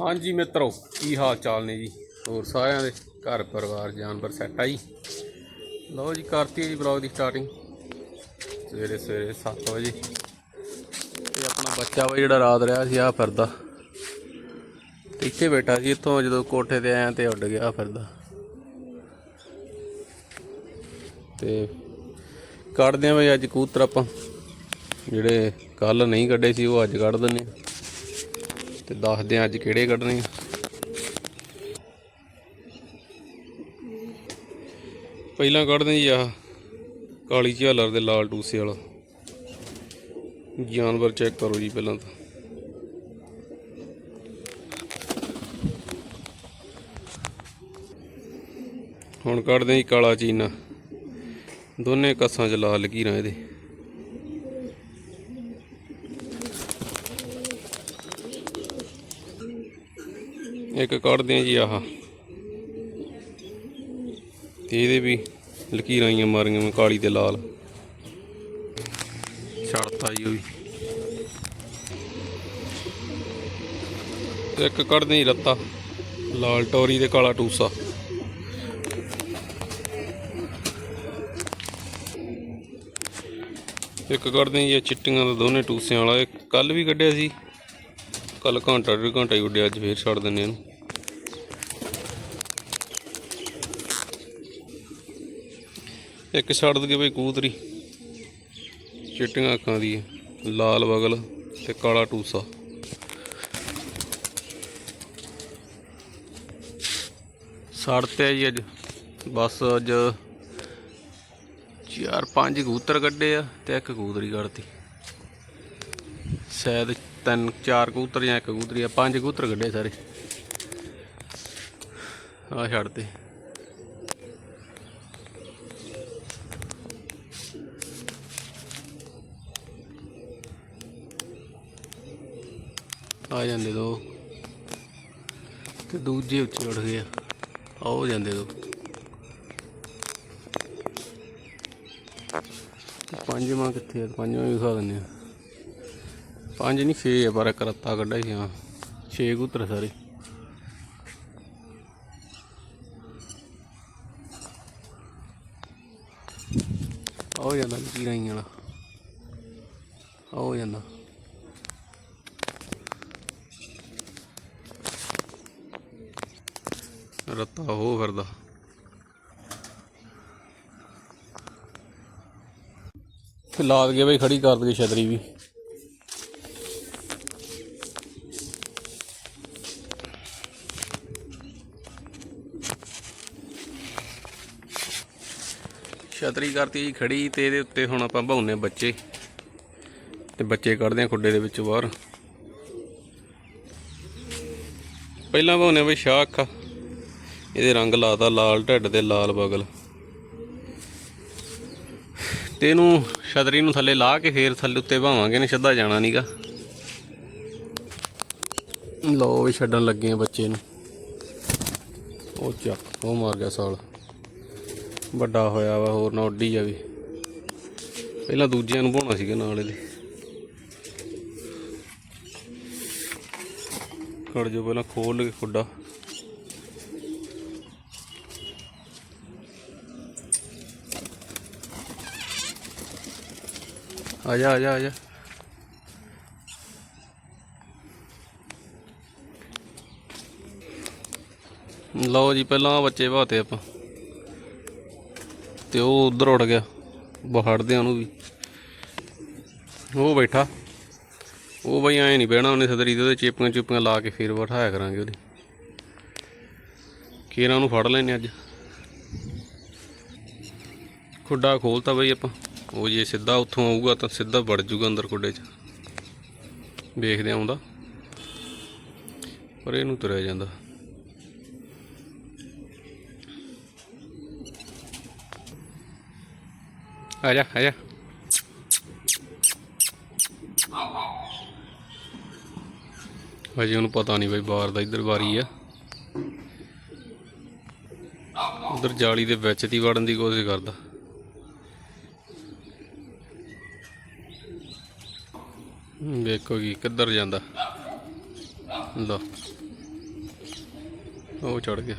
ਹਾਂਜੀ ਮਿੱਤਰੋ, ਕੀ ਹਾਲ ਚਾਲ ਨੇ ਜੀ? ਹੋਰ ਸਾਰਿਆਂ ਦੇ ਘਰ ਪਰਿਵਾਰ, ਜਾਨਵਰ ਸੈੱਟ ਆ ਜੀ। ਲਓ ਜੀ, ਕਰਤੀ ਜੀ ਬਲੌਗ ਦੀ ਸਟਾਰਟਿੰਗ ਸਵੇਰੇ ਸਵੇਰੇ 7 ਵਜੇ। ਤੇ ਆਪਣਾ ਬੱਚਾ ਵਾ ਜਿਹੜਾ ਰਾਤ ਰਿਹਾ ਸੀ ਆ ਫਿਰਦਾ। ਤੇ ਇੱਥੇ ਬੈਠਾ ਸੀ, ਇੱਥੋਂ ਜਦੋਂ ਕੋਠੇ ਤੇ ਆਇਆ ਤੇ ਉੱਡ ਗਿਆ ਫਿਰਦਾ। ਤੇ ਕੱਢਦੇ ਆ ਬਈ, ਅੱਜ ਕੂਤਰ ਆਪਾਂ। ਜਿਹੜੇ ਕੱਲ ਨਹੀਂ ਕੱਢੇ ਸੀ, ਉਹ ਅੱਜ ਕੱਢ ਦਿੰਨੇ ਆ ਤੇ ਦੱਸਦੇ ਆ ਅੱਜ ਕਿਹੜੇ ਕੱਢਣੇ ਆ। ਪਹਿਲਾਂ ਕੱਢਦੇ ਜੀ ਆਹ ਕਾਲੀ ਝਾਲਰ ਦੇ ਲਾਲ ਟੂਸੇ ਵਾਲਾ। ਜਾਨਵਰ ਚੈੱਕ ਕਰੋ ਜੀ ਪਹਿਲਾਂ ਤਾਂ। ਹੁਣ ਕੱਢਦੇ ਜੀ ਕਾਲਾ ਚੀਨਾ। ਦੋਨੇ ਕੱਸਾਂ 'ਚ ਲਾਲ ਲਕੀਰਾਂ ਇਹਦੇ। ਇੱਕ ਕੱਢਦੇ ਆ ਜੀ ਆਹ। ਤੇ ਇਹਦੇ ਵੀ ਲਕੀਰਾਂ ਆਈਆਂ ਮਾਰੀਆਂ ਮੈਂ ਕਾਲੀ ਤੇ ਲਾਲ। ਛੜਤਾ ਜੀ ਉਹ ਵੀ। ਇੱਕ ਕੱਢਦੇ ਜੀ ਰੱਤਾ। ਲਾਲ ਟੋਰੀ ਤੇ ਕਾਲਾ ਟੂਸਾ। ਇੱਕ ਕੱਢਦੇ ਜੀ ਚਿੱਟੀਆਂ ਦਾ ਦੋਨੇ ਟੂਸਿਆਂ ਵਾਲਾ। ਇਹ ਕੱਲ ਵੀ ਕੱਢਿਆ ਸੀ। ਕੱਲ ਘੰਟਾ ਡੇਢ ਘੰਟਾ ਹੀ ਉੱਡਿਆ, ਅੱਜ ਫੇਰ ਛੱਡ ਦਿੰਨੇ ਇਹਨੂੰ। ਇੱਕ ਛੱਡ ਦਗੇ ਬਈ ਕੂਤਰੀ ਚਿੱਟੀਆਂ ਅੱਖਾਂ ਦੀ ਲਾਲ ਬਗਲ ਤੇ ਕਾਲਾ ਟੂਸਾ। ਸੜ ਜੀ ਅੱਜ। ਬਸ ਅੱਜ ਚਾਰ ਪੰਜ ਕਬੂਤਰ ਕੱਢੇ ਆ ਤੇ ਇੱਕ ਕਬੂਤਰੀ ਕੱਢਤੀ। ਸ਼ਾਇਦ ਤਿੰਨ, ਚਾਰ ਕਬੂਤਰ ਜਾਂ ਇੱਕ ਕਬੂਤਰੀ ਆ, ਪੰਜ ਕਬੂਤਰ ਕੱਢੇ ਸਾਰੇ। ਆ ਛੱਡਤੇ ਆ ਜਾਂਦੇ ਦੋ। ਤੇ ਦੂਜੇ ਉੱਚੇ ਉੱਠ ਗਏ ਆ। ਜਾਂਦੇ ਦੋ। ਤੇ ਪੰਜਵਾਂ ਕਿੱਥੇ ਆ? ਪੰਜਵਾਂ ਵੀ ਦਿਖਾ ਦਿੰਦੇ ਆ। ਪੰਜ ਨਹੀਂ ਛੇ ਆ, ਪਰ ਇੱਕ ਰੱਤਾ ਕੱਢਿਆ ਸੀ, ਹਾਂ। ਛੇ ਕਬੂਤਰ ਸਾਰੇ। ਆਹ ਹੋ ਜਾਂਦਾ ਕੀ ਰਾਈ ਵਾਲਾ। ਆਹ ਹੋ ਜਾਂਦਾ। ਰੱਤਾ ਹੋ ਫਿਰਦਾ। ਤੇ ਲਾ ਦਗੇ ਬਈ ਖੜੀ ਕਰ ਦਗੇ ਛਤਰੀ ਵੀ। ਛਤਰੀ ਕਰਤੀ ਜੀ ਖੜੀ ਤੇ ਇਹਦੇ ਉੱਤੇ ਹੁਣ ਆਪਾਂ ਭਾਉਨੇ ਬੱਚੇ। ਤੇ ਬੱਚੇ ਕੱਢਦੇ ਆ ਖੁੱਡੇ ਦੇ ਵਿੱਚੋਂ ਬਾਹਰ। ਪਹਿਲਾਂ ਭਾਉਨੇ ਬਈ ਸ਼ਾਹ ਅੱਖਾਂ ਇਹਦੇ ਰੰਗ ਲਾਤਾ ਲਾਲ, ਢਿੱਡ ਤੇ ਲਾਲ ਬਗਲ। ਤੇ ਇਹਨੂੰ ਛਤਰੀ ਨੂੰ ਥੱਲੇ ਲਾ ਕੇ ਫੇਰ ਥੱਲੇ ਉੱਤੇ ਭਾਵਾਂਗੇ ਨੇ ਸਿੱਧਾ ਜਾਣਾ ਨਹੀਂਗਾ ਲੋ ਵੀ ਛੱਡਣ ਲੱਗੇ ਆ ਬੱਚੇ ਨੂੰ। ਉਹ ਚੱਕ, ਉਹ ਮਾਰ ਗਿਆ ਸਾਲ। ਵੱਡਾ ਹੋਇਆ ਵਾ, ਹੋਰ ਨਾ ਉੱਡੀ ਵੀ। ਪਹਿਲਾਂ ਦੂਜਿਆਂ ਨੂੰ ਭਾਉਣਾ ਸੀਗਾ ਨਾਲ ਇਹਦੇ। ਖੜ ਜੋ ਪਹਿਲਾਂ ਖੋਲ ਕੇ ਖੁੱਡਾ। ਆ ਜਾ ਆ ਜਾ ਆ ਜਾ। ਲਓ ਜੀ, ਪਹਿਲਾਂ ਬੱਚੇ ਬਾਤੇ ਆਪਾਂ। ਤੇ ਉਹ ਉਧਰ ਉੱਡ ਗਿਆ ਬਹੜਦੇ ਉਹਨੂੰ ਵੀ। ਉਹ ਬੈਠਾ। ਉਹ ਬਈ ਐ ਨਹੀਂ ਬਹਿਣਾ ਉਹਨੇ ਸਦਰੀ ਦੇ ਚੇਪੀਆਂ ਚੁਪੀਆਂ ਲਾ ਕੇ ਫੇਰ ਬਿਠਾਇਆ ਕਰਾਂਗੇ ਉਹਦੀ। ਕੀਰਾਂ ਉਹਨੂੰ ਫੜ ਲੈਨੇ ਅੱਜ। ਖੁੱਡਾ ਖੋਲਤਾ ਬਈ ਆਪਾਂ। ਉਹ ਜੇ ਸਿੱਧਾ ਉੱਥੋਂ ਆਊਗਾ ਤਾਂ ਸਿੱਧਾ ਵੜ ਜੂਗਾ ਅੰਦਰ ਖੁੱਡੇ 'ਚ। ਵੇਖਦੇ ਆਉਂਦਾ। ਪਰ ਇਹਨੂੰ ਤੁਰਿਆ ਜਾਂਦਾ। ਆ ਜਾ ਆ ਜਾ ਅਜੇ ਉਹਨੂੰ ਪਤਾ ਨਹੀਂ ਬਈ ਬਾਹਰ ਦਾ ਇੱਧਰ ਵਾਰੀ ਆ। ਉਧਰ ਜਾਲੀ ਦੇ ਵਿੱਚ ਦੀ ਵੜਨ ਦੀ ਕੋਸ਼ਿਸ਼ ਕਰਦਾ। ਵੇਖੋ ਜੀ ਕਿੱਧਰ ਜਾਂਦਾ। ਲੋ ਉਹ ਚੜ ਗਿਆ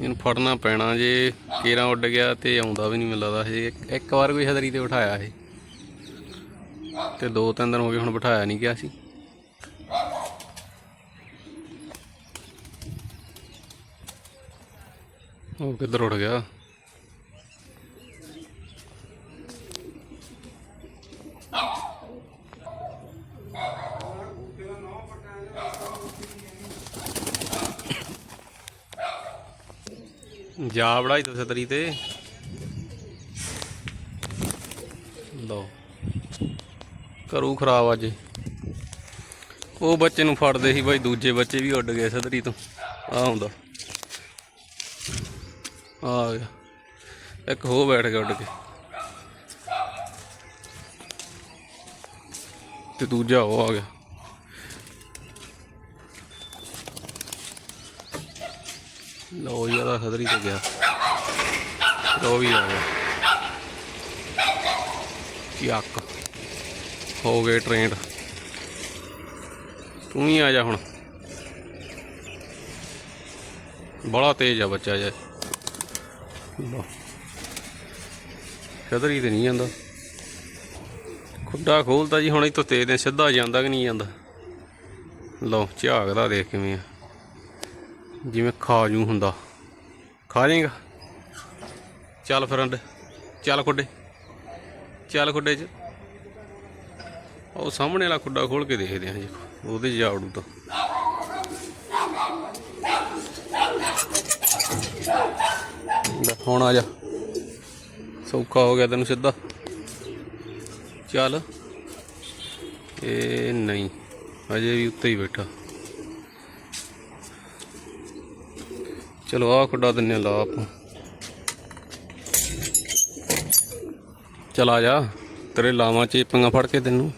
ਇਹਨੂੰ ਫੜਨਾ ਪੈਣਾ ਜੇ ਕੇਰਾ ਉੱਡ ਗਿਆ ਤੇ ਆਉਂਦਾ ਵੀ ਨਹੀਂ ਮੈਨੂੰ ਲੱਗਦਾ ਹਜੇ। ਇੱਕ- ਵਾਰ ਕੋਈ ਹਦਰੀ ਤੇ ਬਿਠਾਇਆ ਇਹ। ਤੇ ਦੋ ਤਿੰਨ ਦਿਨ ਹੋ ਗਏ ਹੁਣ ਬਿਠਾਇਆ ਨਹੀਂ ਗਿਆ ਸੀ। ਉਹ ਕਿੱਧਰ ਉੱਡ ਗਿਆ? ਜਾ ਬੜਾਈ ਤੁਸੀਂ ਤਰੀ ਤੇ। ਲਓ। ਕਰੂ ਖਰਾਬ ਅੱਜ। ਉਹ ਬੱਚੇ ਨੂੰ ਫੜਦੇ ਸੀ ਬਾਈ, ਦੂਜੇ ਬੱਚੇ ਵੀ ਉੱਡ ਗਏ ਸਦਰੀ ਤੋਂ। ਆ ਹੁੰਦਾ। ਆ ਗਿਆ ਇੱਕ ਹੋ ਬੈਠ ਗਿਆ ਉੱਡ ਕੇ। ਤੇ ਦੂਜਾ ਉਹ ਆ ਗਿਆ। ਲੋ ਜੀ, ਉਹਦਾ ਤੇ ਗਿਆ। ਲਓ ਵੀ ਆ ਗਿਆ। ਯੱਕ ਹੋ ਗਏ ਟ੍ਰੇਨਡ ਤੂੰ ਹੀ ਆ ਜਾ ਹੁਣ। ਬੜਾ ਤੇਜ਼ ਆ ਬੱਚਾ ਜੇ ਸਦਰੀ ਤੇ ਨਹੀਂ ਜਾਂਦਾ। ਖੁੱਡਾ ਖੋਲਦਾ ਜੀ, ਹੁਣ ਇਹ ਤੋਂ ਤੇਜ਼ ਨੇ ਸਿੱਧਾ ਜਾਂਦਾ ਕਿ ਨਹੀਂ ਜਾਂਦਾ। ਲਓ, ਝਾਕਦਾ ਦੇਖ ਕਿਵੇਂ ਆ। ਜਿਵੇਂ ਖਾਜੂ ਹੁੰਦਾ। ਖਾ ਜਾਏਗਾ? ਚੱਲ ਫਿਰ ਅੰਡ। ਚੱਲ ਖੁੱਡੇ। ਚੱਲ ਖੁੱਡੇ ਚ। ਉਹ ਸਾਹਮਣੇ ਵਾਲਾ ਖੁੱਡਾ ਖੋਲ ਕੇ ਦੇਖਦੇ ਹਾਂ ਜੀ। ਉਹਦੇ 'ਚ ਜਾ ਵੜੂ ਤਾਂ ਹੁਣ ਆ ਜਾ। ਸੌਖਾ ਹੋ ਗਿਆ ਤੈਨੂੰ ਸਿੱਧਾ। ਚੱਲ। ਇਹ ਨਹੀਂ। ਅਜੇ ਵੀ ਉੱਤੇ ਹੀ ਬੈਠਾ। ਚਲੋ ਆਹ ਖੁੱਡਾ ਦਿੰਨੇ ਆ ਲਾ ਆਪਾਂ ਚਲਾ ਜਾ, ਤੇਰੇ ਲਾਵਾਂ ਚੇਪੀਆਂ ਫੜ ਕੇ ਤੈਨੂੰ।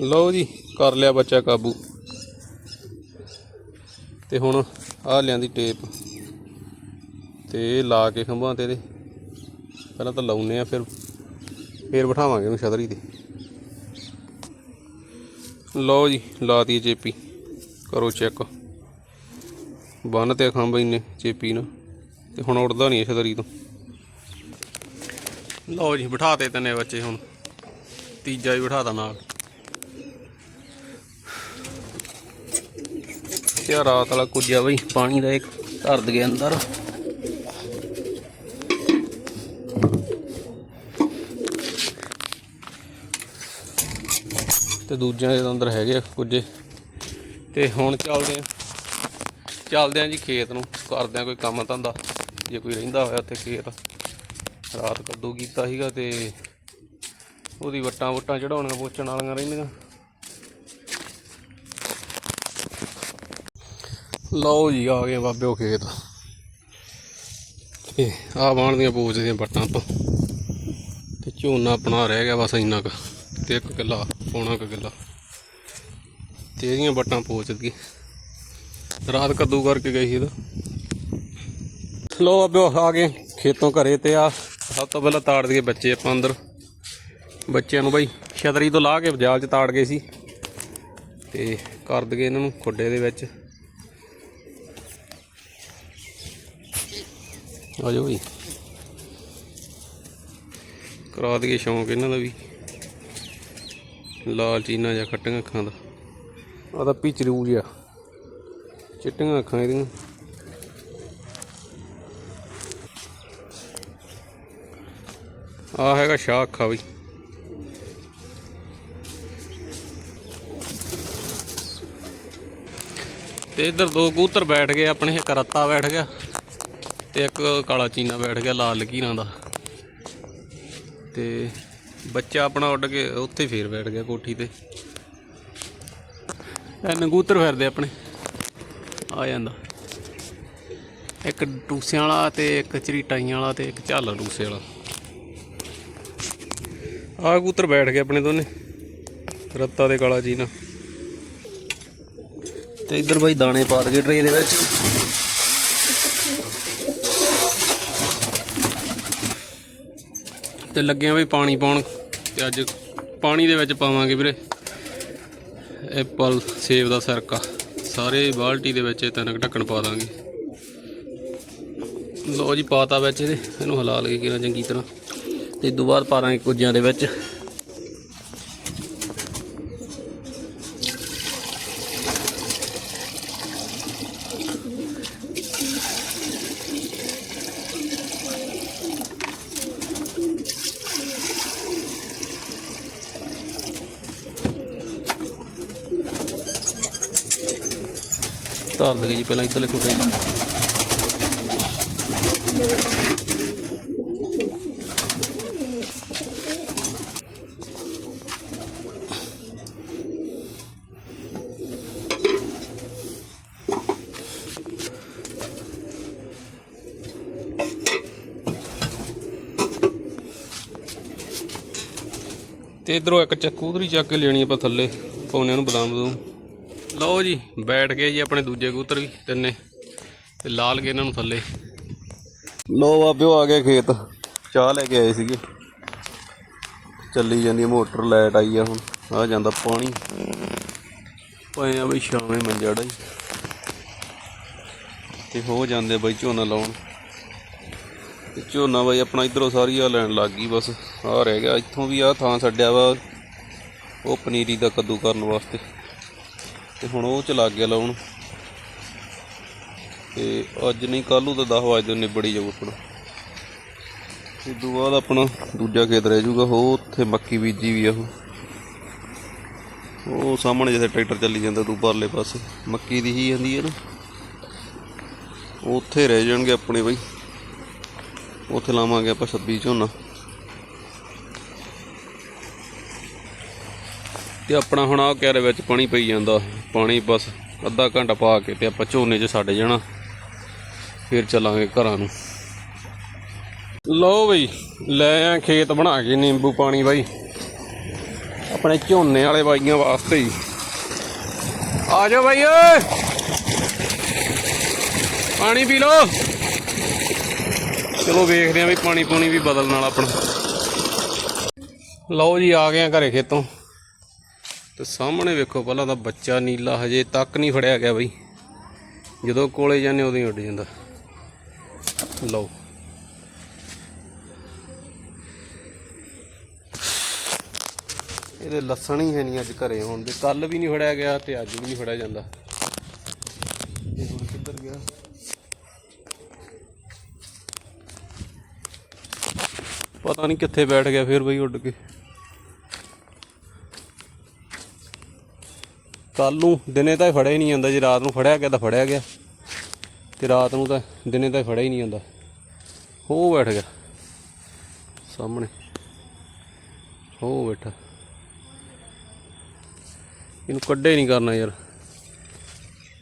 ਲਓ ਜੀ, ਕਰ ਲਿਆ ਬੱਚਾ ਕਾਬੂ। ਤੇ ਹੁਣ ਆ ਲਿਆਂਦੀ ਟੇਪ। ਤੇ ਲਾ ਕੇ ਖੰਭਾਂ ਤੇ ਇਹਦੇ। ਪਹਿਲਾਂ ਤਾਂ ਲਾਉਨੇ ਆ, ਫਿਰ ਫਿਰ ਬਿਠਾਵਾਂਗੇ ਉਹਨੂੰ ਛਤਰੀ ਤੇ। ਲਓ ਜੀ ਲਾਤੀ ਚੇਪੀ ਕਰੋ ਚੈੱਕ। ਬੰਨ ਤੇ ਖੰਭ ਇੰਨੇ ਚੇਪੀ ਨਾ। ਤੇ ਹੁਣ ਉੜਦਾ ਨਹੀਂ ਛਤਰੀ ਤੋਂ। ਲਓ ਜੀ, ਬਿਠਾਤੇ ਤਨੇ ਬੱਚੇ ਹੁਣ। ਤੀਜਾ ਵੀ ਬਿਠਾਤਾ ਨਾਲ। ਤੇ ਰਾਤ ਵਾਲਾ ਕੁਝਿਆ ਬਈ, ਪਾਣੀ ਦਾ ਇੱਕ ਧਰ ਦਗੇ ਅੰਦਰ। ਤੇ ਦੂਜਿਆਂ ਦੇ ਅੰਦਰ ਹੈਗੇ ਆ ਕੁਝੇ ਤੇ ਹੁਣ ਚੱਲਦੇ ਆ। ਚੱਲਦੇ ਆ ਜੀ ਖੇਤ ਨੂੰ। ਕਰਦੇ ਆ ਕੋਈ ਕੰਮ ਧੰਦਾ। ਜੇ ਕੋਈ ਰਹਿੰਦਾ ਹੋਇਆ ਉੱਥੇ ਖੇਤ। ਰਾਤ ਕੱਦੂ ਕੀਤਾ ਸੀਗਾ ਤੇ ਉਹਦੀ ਵੱਟਾਂ ਵੁੱਟਾਂ ਚੜਾਉਣੀਆਂ ਪੋਚਣ ਵਾਲੀਆਂ ਰਹਿੰਦੀਆਂ। ਲਓ ਜੀ, ਆ ਗਏ ਬਾਬਿਓ ਖੇਤ। ਤੇ ਆ ਬਾਣ ਦੀਆਂ ਪੂਜ ਦੀਆਂ ਵੱਟਾਂ ਤੋਂ। ਤੇ ਝੋਨਾ ਆਪਣਾ ਰਹਿ ਗਿਆ ਬਸ ਇੰਨਾ ਕੁ। ਤੇ ਇੱਕ ਕਿੱਲਾ। ਪੌਣਾ ਕੁ ਕਿੱਲਾ ਤੇ ਇਹਦੀਆਂ ਵੱਟਾਂ ਪੋਚ ਦੀ ਰਾਤ ਕੱਦੂ ਕਰਕੇ ਗਈ ਸੀ ਇਹਦਾ। ਲੋ ਬਾਬਿਓ ਆ ਗਏ ਖੇਤੋਂ ਘਰੇ ਤੇ ਆ। ਸਭ ਤੋਂ ਪਹਿਲਾਂ ਤਾੜ ਦਈਏ ਬੱਚੇ ਆਪਾਂ ਅੰਦਰ। ਬੱਚਿਆਂ ਨੂੰ ਬਈ, ਛਤਰੀ ਤੋਂ ਲਾ ਕੇ ਜਾਲ 'ਚ ਤਾੜ ਗਏ ਸੀ। ਤੇ ਕਰ ਦਈਏ ਇਹਨਾਂ ਨੂੰ ਖੁੱਡੇ ਦੇ ਵਿੱਚ। ਆ ਜਾਓ ਜੀ ਕਰਾ ਦਈਏ ਸ਼ੌਂਕ ਇਹਨਾਂ ਦਾ ਵੀ। ਲਾਲ ਚੀਨਾ ਜਾਂ ਖੱਟੀਆਂ ਅੱਖਾਂ ਦਾ। ਆ ਤਾਂ ਪਿਚਰੂ ਜਿਹਾ ਚਿੱਟੀਆਂ ਅੱਖਾਂ ਇਹਦੀਆਂ। ਆ ਹੈਗਾ ਸ਼ਾਹ ਅੱਖਾਂ ਬਈ ਤੇ ਇੱਧਰ ਦੋ ਕਬੂਤਰ ਬੈਠ ਗਏ, ਆਪਣੇ ਇੱਕ ਰੱਤਾ ਬੈਠ ਗਿਆ ਤੇ ਇੱਕ ਕਾਲਾ ਚੀਨਾ ਬੈਠ ਗਿਆ ਲਾਲ ਲਕੀਰਾਂ ਦਾ। ਤੇ ਬੱਚਾ ਆਪਣਾ ਉੱਡ ਕੇ ਉੱਥੇ ਫੇਰ ਬੈਠ ਗਿਆ ਕੋਠੀ ਤੇ। ਇਹ ਨਗੂਤਰ ਫਿਰਦੇ ਆਪਣੇ। ਆ ਜਾਂਦਾ। ਇੱਕ ਟੂਸਿਆਂ ਵਾਲਾ ਤੇ ਇੱਕ ਚਰੀਟਾਈਆਂ ਵਾਲਾ ਤੇ ਇੱਕ ਝਾਲਰ ਟੂਸੇ ਵਾਲਾ। ਆ ਕਬੂਤਰ ਬੈਠ ਗਏ ਆਪਣੇ ਦੋਨੇ। ਰੱਤਾ ਦੇ ਕਾਲਾ ਜੀ ਨਾਲ ਤੇ ਇੱਧਰ ਬਾਈ ਦਾਣੇ ਪਾ ਦਗੇ ਟਰੇ ਦੇ ਵਿੱਚ। ਤੇ ਲੱਗੇ ਆ ਬਈ ਪਾਣੀ ਪਾਉਣ ਤੇ ਅੱਜ ਪਾਣੀ ਦੇ ਵਿੱਚ ਪਾਵਾਂਗੇ ਵੀਰੇ। ਐਪਲ ਸੇਬ ਦਾ ਸਰਕਾ। ਸਾਰੇ ਬਾਲਟੀ ਦੇ ਵਿੱਚ ਇਹ ਤਿੰਨ ਢੱਕਣ ਪਾ ਦਾਂਗੇ। ਲੋ ਜੀ, ਪਾਤਾ ਵਿੱਚ ਇਹਦੇ। ਇਹਨੂੰ ਹਲਾ ਲਈਏ ਕਿਰਾਂ ਚੰਗੀ ਤਰ੍ਹਾਂ। ਤੇ ਇਸ ਤੋਂ ਬਾਅਦ ਪਾ ਦਾਂਗੇ ਕੁੱਜਿਆਂ ਦੇ ਵਿੱਚ। ਧਰ ਲਈਏ ਜੀ, ਪਹਿਲਾਂ ਇੱਧਰਲੇ ਕੁੱਟੇ ਤੇ ਇਧਰੋਂ ਇੱਕ ਚੱਕੂਦਰੀ ਚੱਕ ਕੇ ਲੈਣੀ ਆਪਾਂ ਥੱਲੇ ਪਾਉਣੇ ਨੂੰ ਬਦਾਮ ਬਦੂਮ। ਲਓ ਜੀ, ਬੈਠ ਗਏ ਜੀ ਆਪਣੇ ਦੂਜੇ ਕਬੂਤਰ ਵੀ, ਤਿੰਨੇ। ਤੇ ਲਾਲ ਗਏ ਇਹਨਾਂ ਨੂੰ ਥੱਲੇ। ਲੋ ਬਾਬਿਓ, ਆ ਗਏ ਖੇਤ। ਚਾਹ ਲੈ ਕੇ ਆਏ ਸੀਗੇ। ਚੱਲੀ ਜਾਂਦੀ ਮੋਟਰ, ਲਾਈਟ ਆਈ ਆ ਹੁਣ। ਆ ਜਾਂਦਾ ਪਾਣੀ। ਪਏ ਆ ਬਈ ਸ਼ਾਮੇ ਮੰਜੜਾ ਜੀ ਤੇ ਹੋ ਜਾਂਦੇ ਬਈ ਝੋਨਾ ਲਾਉਣ। ਤੇ ਝੋਨਾ ਬਈ ਆਪਣਾ ਇਧਰੋਂ ਸਾਰੀ ਆ ਲੈਣ ਲੱਗ ਗਈ ਬਸ। ਆ ਰਹਿ ਗਿਆ। ਇੱਥੋਂ ਵੀ ਆ ਥਾਂ ਛੱਡਿਆ ਵਾ। ਉਹ ਪਨੀਰੀ ਦਾ ਕੱਦੂ ਕਰਨ ਵਾਸਤੇ। ਤੇ ਹੁਣ ਉਹ ਚ ਲੱਗ ਗਿਆ ਲਾਉਣ। ਤੇ ਅੱਜ ਨਹੀਂ, ਕੱਲ੍ਹ ਨੂੰ ਤਾਂ 10 ਵਜੇ ਤੋਂ ਨਿਬੜੀ ਜਾਊ ਆਪਣਾ। ਇਸ ਤੋਂ ਬਾਅਦ ਆਪਣਾ ਦੂਜਾ ਖੇਤ ਰਹਿ ਜਾਊਗਾ, ਉਹ ਉੱਥੇ ਮੱਕੀ ਬੀਜੀ ਵੀ ਆ ਉਹ। ਉਹ ਸਾਹਮਣੇ ਜਿੱਥੇ ਟਰੈਕਟਰ ਚੱਲੀ ਜਾਂਦਾ ਤੂੰ ਪਰਲੇ ਪਾਸੇ, ਮੱਕੀ ਦੀ ਹੀ ਜਾਂਦੀ ਹੈ ਨਾ। ਉਹ ਉੱਥੇ ਰਹਿ ਜਾਣਗੇ ਆਪਣੇ ਬਈ। ਉੱਥੇ ਲਾਵਾਂਗੇ ਆਪਾਂ 26 ਝੋਨਾ। ਤੇ ਆਪਣਾ ਹੁਣ ਆ ਕਿਆਰੇ ਵਿੱਚ ਪਾਣੀ ਪਈ ਜਾਂਦਾ। ਪਾਣੀ ਬਸ ਅੱਧਾ ਘੰਟਾ ਪਾ ਕੇ ਤੇ ਆਪਾਂ ਝੋਨੇ 'ਚ ਛੱਡ ਜਾਣਾ। ਫਿਰ ਚੱਲਾਂਗੇ ਘਰਾਂ ਨੂੰ। ਲਓ ਬਈ, ਲੈ ਆ ਖੇਤ ਬਣਾ ਕੇ ਨਿੰਬੂ ਪਾਣੀ ਬਾਈ। ਆਪਣੇ ਝੋਨੇ ਵਾਲੇ ਬਾਈਆਂ ਵਾਸਤੇ ਹੀ। ਆ ਜਾਓ ਬਾਈ ਓਏ। ਪਾਣੀ ਪੀ ਲਓ। ਚਲੋ ਵੇਖਦੇ ਆਂ ਵੀ ਪਾਣੀ ਪੂਣੀ ਵੀ ਬਦਲਣ ਵਾਲਾ ਆਪਣਾ। ਲਓ ਜੀ, ਆ ਗਏ ਆ ਘਰੇ ਖੇਤੋਂ। ਤੇ ਸਾਹਮਣੇ ਵੇਖੋ, ਪਹਿਲਾਂ ਤਾਂ ਬੱਚਾ ਨੀਲਾ ਹਜੇ ਤੱਕ ਨਹੀਂ ਫੜਿਆ ਗਿਆ ਬਈ। ਜਦੋਂ ਕੋਲੇ ਜਾਂਦੇ ਉਦੋਂ ਹੀ ਉੱਡ ਜਾਂਦਾ। ਲਓ। ਇਹਦੇ ਲੱਸਣ ਹੀ ਹੈ ਨਹੀਂ ਅੱਜ ਘਰੇ ਹੁਣ ਤੇ ਕੱਲ ਵੀ ਨਹੀਂ ਫੜਿਆ ਗਿਆ ਤੇ ਅੱਜ ਵੀ ਨਹੀਂ ਫੜਿਆ ਜਾਂਦਾ। ਇਹ ਹੁਣ ਕਿੱਧਰ ਗਿਆ? ਪਤਾ ਨਹੀਂ ਕਿੱਥੇ ਬੈਠ ਗਿਆ ਫਿਰ ਬਈ ਉੱਡ ਕੇ। ਕੱਲ ਨੂੰ ਦਿਨੇ ਤਾਂ ਇਹ ਫੜਿਆ ਹੀ ਨਹੀਂ ਜਾਂਦਾ, ਜੇ ਰਾਤ ਨੂੰ ਫੜਿਆ ਗਿਆ ਤਾਂ ਫੜਿਆ ਗਿਆ। ਤੇ ਰਾਤ ਨੂੰ ਤਾਂ ਦਿਨੇ ਤਾਂ ਇਹ ਫੜਿਆ ਹੀ ਨਹੀਂ ਜਾਂਦਾ। ਹੋ ਬੈਠ ਗਿਆ। ਸਾਹਮਣੇ। ਹੋ ਬੈਠਾ। ਇਹਨੂੰ ਕੱਢੇ ਨਹੀਂ ਕਰਨਾ ਯਾਰ।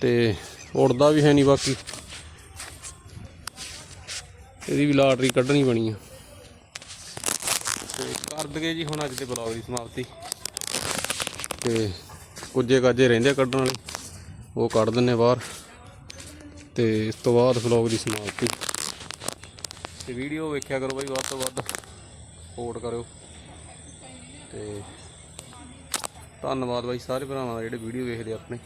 ਤੇ ਉੜਦਾ ਵੀ ਹੈ ਨਹੀਂ ਬਾਕੀ। ਇਹਦੀ ਵੀ ਲਾਟਰੀ ਕੱਢਣੀ ਬਣੀ ਆ। ਤੇ ਕਰ ਦਗੇ ਜੀ ਹੁਣ ਅੱਜ ਦੇ ਬਲੌਗ ਦੀ ਸਮਾਪਤੀ। ਤੇ ਕੁਝੇ ਕਾਜੇ ਰਹਿੰਦੇ ਆ ਕੱਢਣ ਵਾਲੇ। ਉਹ ਕੱਢ ਦਿੰਨੇ ਬਾਹਰ। ਤੇ ਇਸ ਤੋਂ ਬਾਅਦ ਵਲੌਗ ਦੀ ਸਮਾਪਤੀ। ਤੇ ਵੀਡੀਓ ਵੇਖਿਆ ਕਰੋ ਬਾਈ, ਵੱਧ ਤੋਂ ਵੱਧ ਸਪੋਰਟ ਕਰਿਓ। ਤੇ ਧੰਨਵਾਦ ਬਾਈ, ਸਾਰੇ ਭਰਾਵਾਂ ਦਾ ਜਿਹੜੇ ਵੀਡੀਓ ਵੇਖਦੇ ਆਪਣੇ।